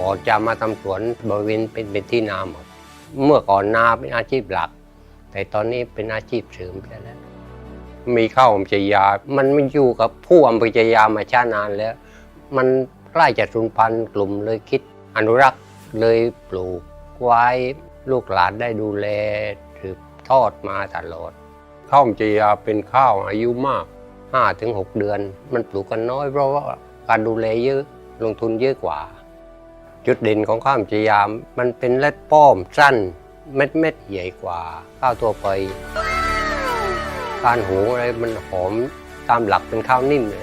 ก่อนจะมาทำสวนบริเวณเป็นเป็นที่นาหมด เมื่อก่อนนาเป็นอาชีพหลัก แต่ตอนนี้เป็นอาชีพเสริมไปแล้ว มีข้าวอมชยา มันไม่อยู่กับผู้อมชยามาช้านานแล้ว มันใกล้จะสูญพันธุ์กลุ่มเลยคิด อนุรักษ์เลยปลูกไว้ลูกหลานได้ดูแลถือทอดมาตลอด ข้าวอมชยาเป็นข้าวอายุมาก5-6 เดือน มันปลูกกันน้อยเพราะว่าการดูแลเยอะลงทุนเยอะกว่า จุดเด่นของข้าวอมชยาม มันเป็นเล็ดป้อมสั้นเม็ดเม็ดใหญ่กว่าข้าวตัวไป การหูอะไรมันหอมตามหลักเป็นข้าวนิ่มเลย